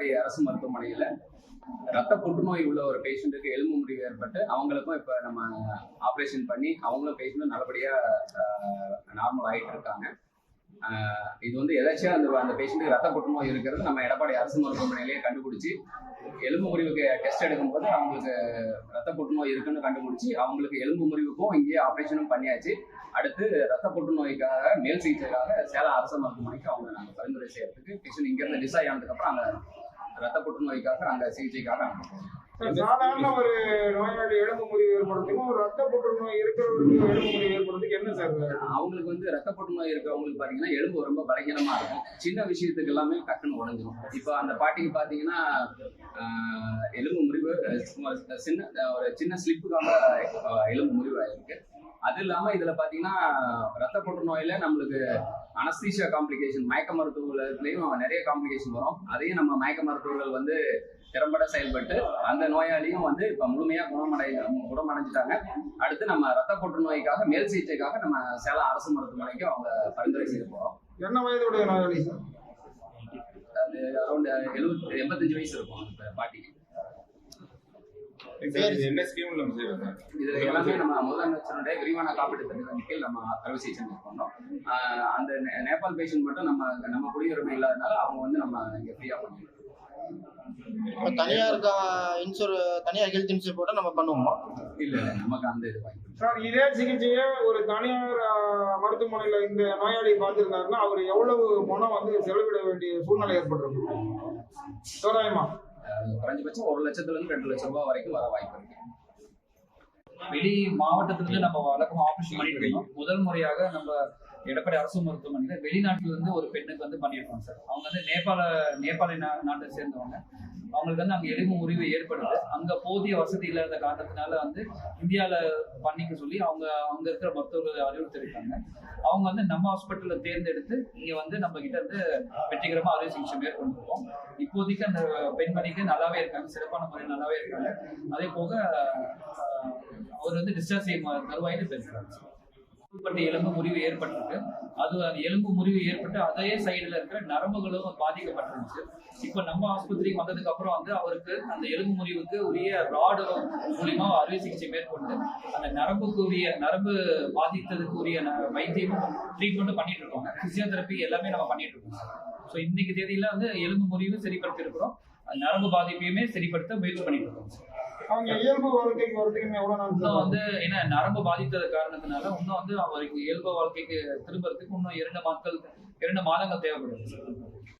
எடப்பாடி அரசு மருத்துவமனையில ரத்த புற்றுநோய் உள்ள ஒரு பேஷண்ட்டுக்கு எலும்பு முறிவு ஏற்பட்டு அவங்களுக்கும் இப்போ நம்ம ஆப்ரேஷன் பண்ணி அவங்களும் பேஷண்ட்டும் நல்லபடியா நார்மல் ஆயிட்டு இருக்காங்க. இது வந்து எதாச்சும் அந்த அந்த பேஷண்ட்டுக்கு ரத்த புற்றுநோய் இருக்கிறது நம்ம எடப்பாடி அரசு மருத்துவமனையிலேயே கண்டுபிடிச்சி எலும்பு முறிவுக்கு டெஸ்ட் எடுக்கும்போது அவங்களுக்கு ரத்த புற்றுநோய் இருக்குன்னு கண்டுபிடிச்சி அவங்களுக்கு எலும்பு முறிவுக்கும் இங்கேயே ஆப்ரேஷனும் பண்ணியாச்சு. அடுத்து ரத்த புற்றுநோய்க்காக மேல் சிகிச்சைக்காக சேலம் அரசு மருத்துவமனைக்கு அவங்க நாங்கள் பரிந்துரை செய்யறதுக்கு பேஷண்ட் இங்கேருந்து டிசைட் ஆனதுக்கப்புறம் அங்கே ரத்த புற்றுநோய்க்காக அங்கே சிகிச்சைக்காக அனுப்புவோம் சாதாரண ஒரு நோயாளி எலும்பு முறிவு ஏற்படுறதுக்கும் ஒரு ரத்த புற்றுநோய் இருக்கிறவருக்கு எலும்பு முறிவு ஏற்படுறதுக்கு என்ன சார் அவங்களுக்கு வந்து ரத்த புற்றுநோய் இருக்கிறவங்களுக்கு பாத்தீங்கன்னா எலும்பு ரொம்ப பலகீனமா இருக்கும். சின்ன விஷயத்துக்கு எல்லாமே டக்குன்னு உடஞ்சிரும். இப்போ அந்த பாட்டிக்கு பாத்தீங்கன்னா எலும்பு முறிவு சின்ன ஒரு சின்ன ஸ்லிப்புக்காக எலும்பு முறிவு ஆயிருக்கு அது இல்லாம இதுல பாத்தீங்கன்னா ரத்த புற்றுநோயில நம்மளுக்கு அனஸ்தீஷியா காம்ப்ளிகேஷன் மயக்க மருத்துவத்துலயும் நிறைய காம்ப்ளிகேஷன் வரும். அதையும் நம்ம மயக்க மருத்துவர்கள் வந்து திறம்பட செயல்பட்டு அந்த நோயாளியும் வந்து இப்ப முழுமையா குணமடை குணமடைஞ்சிட்டாங்க. அடுத்து நம்ம ரத்த புற்றுநோய்க்காக மேல் சிகிச்சைக்காக நம்ம சேலம் அரசு மருத்துவமனைக்கு அவங்க பரிந்துரை செய்ய போறோம். என்ன வயதுடைய நோயாளி? சார் அது அரௌண்ட் எழுபத்தி எண்பத்தஞ்சு வயசு இருக்கும் அந்த பாட்டிக்கு. என்ன ஸ்கீம்ல நம்ம செய்வோம் சார் இது எல்லாமே நம்ம முதலமைச்சருடைய விரிவான காப்பீட்டு திட்டத்தின் கீழ் நம்ம அறுவை சிகிச்சை ஆஹ் அந்த நே- நேபாள் பேஷண்ட் மட்டும் நம்ம நம்ம குடியுரிமை இல்லாதனால அவங்க வந்து நம்ம இங்க ஃப்ரீயா பண்ணிருக்கோம் இப்போ தனியார் இன்சூர் தனியார் ஹெல்த் இன்சூர் போட்டால் நம்ம பண்ணுவோமா? இல்ல நமக்கு அந்த இது. சார் இதே சிகிச்சையை ஒரு தனியார் மருத்துவமனையில இந்த நோயாளி பார்த்திருந்தாருன்னா அவர் எவ்வளவு பணம் வந்து செலவிட வேண்டிய சூழ்நிலை ஏற்பட்டிருக்கும்? தோராயமா? குறைஞ்சபட்சம் ஒரு லட்சத்துல இருந்து ரெண்டு லட்சம் ரூபாய் வரைக்கும் வர வாய்ப்பு இருக்கு. வெளி மாவட்டத்திலிருந்து நம்ம வழக்கம் ஆபரேஷன் பண்ணிட்டு முதல் முறையாக நம்ம எடப்பாடி அரசு மருத்துவமனையில் வெளிநாட்டில் இருந்து ஒரு பெண்ணுக்கு வந்து பண்ணியிருக்கோம் சார். அவங்க வந்து நேபாள நேபாள நா- நாட்டை சேர்ந்தவங்க. அவங்களுக்கு வந்து அங்கே எலும்பு முறிவு ஏற்படுது. அங்கே போதிய வசதி இல்லாத காரணத்தினால வந்து இந்தியாவில் பண்ணிக்க சொல்லி அவங்க அங்கே இருக்கிற மருத்துவர்கள் அறிவுறுத்திருக்காங்க அவங்க வந்து நம்ம ஹாஸ்பிட்டலில் தேர்ந்தெடுத்து இங்கே வந்து நம்ம கிட்ட இருந்து வெற்றிகரமாக அறுவை சிகிச்சை மேற்கொண்டிருக்கோம். இப்போதைக்கு அந்த பெண்மணிக்கு நல்லாவே இருக்காங்க. சிறப்பான முறையில் நல்லாவே இருக்காங்க. அதே போக அவர் வந்து டிஸ்சார்ஜ் செய்யும் தருவாயில பேசுறாங்க பட்ட எலும்பு முறிவு ஏற்பட்டிருக்கு. அது அந்த எலும்பு முறிவு ஏற்பட்டு அதே சைடுல இருக்கிற நரம்புகளும் பாதிக்கப்பட்டிருந்துச்சு. இப்போ நம்ம ஆஸ்பத்திரிக்கு வந்ததுக்கு அப்புறம் வந்து அவருக்கு அந்த எலும்பு முறிவுக்கு உரிய ராடு மூலியமா அறுவை சிகிச்சை மேற்கொண்டு அந்த நரம்புக்கு உரிய நரம்பு பாதித்ததுக்கு உரிய வைத்தியமும் ட்ரீட்மெண்ட்டும் பண்ணிட்டு இருக்கோம். பிசியோதெரப்பி எல்லாமே நம்ம பண்ணிட்டு இருக்கோம் ஸோ இன்னைக்கு தேதியில வந்து எலும்பு முறிவு சரிப்படுத்தி இருக்கிறோம் நரம்பு பாதிப்பையுமே சரிப்படுத்த முயற்சி பண்ணிட்டு இருக்கோம் சார் அவங்க இயல்பு வாழ்க்கைக்கு வரதுக்கு எவ்வளவு நாள் வந்து என்ன நரம்பு பாதித்தது காரணத்தினால இன்னும் வந்து அவருக்கு இயல்பு வாழ்க்கைக்கு திரும்புறதுக்கு இன்னும் இரண்டு நாட்கள் இரண்டு மாதங்கள் தேவைப்படுது.